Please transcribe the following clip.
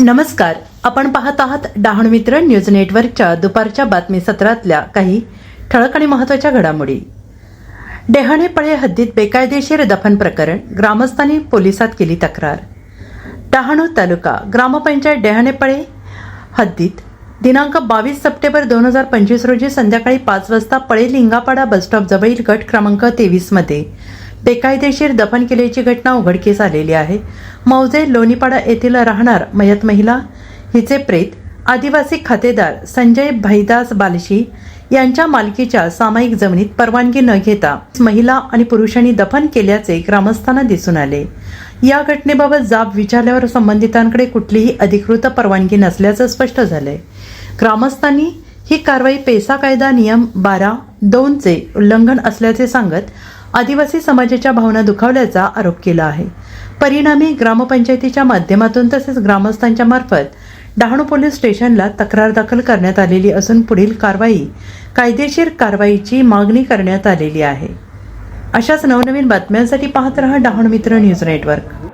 नमस्कार. आपण पाहत आहात डहाणू मित्र न्यूज नेटवर्कच्या दुपारच्या बातमी सत्रातल्या काही ठळक आणि महत्त्वाच्या घडामोडी. डेहाणे पळे हद्दीत बेकायदेशीर दफन प्रकरण ग्रामस्थांनी पोलिसात केली तक्रार. डहाणू तालुका ग्रामपंचायत डेहाणेपळे हद्दीत दिनांक बावीस सप्टेंबर दोन हजार पंचवीस रोजी संध्याकाळी पाच वाजता पळे लिंगापाडा बसस्टॉप जवळील गट क्रमांक तेवीसमध्ये मध्ये बेकायदेशीर दफन केल्याची घटना उघडकीस आलेली आहे. मौजे लोणीपाडा येथील राहणार मयत महिला हिचे प्रेत आदिवासी खातेदार संजय भाईदास बालशी यांच्या मालकीच्या सामायिक जमिनीत परवानगी न घेता महिला आणि पुरुषांनी दफन केल्याचे ग्रामस्थांना दिसून आले. या घटनेबाबत जाब विचारल्यावर संबंधितांकडे कुठलीही अधिकृत परवानगी नसल्याचं स्पष्ट झालंय. ग्रामस्थांनी ही कारवाई पेसा कायदा नियम बारा दोनचे उल्लंघन असल्याचे सांगत आदिवासी समाजाच्या भावना दुखावल्याचा आरोप केला आहे. परिणामी ग्रामपंचायतीच्या माध्यमातून तसेच ग्रामस्थांच्या मार्फत डहाणू पोलीस स्टेशनला तक्रार दाखल करण्यात आलेली असून पुढील कारवाई कायदेशीर कारवाईची मागणी करण्यात आलेली आहे. अशाच नवनवीन बातम्यांसाठी पाहत रहा डहाणू मित्र न्यूज नेटवर्क.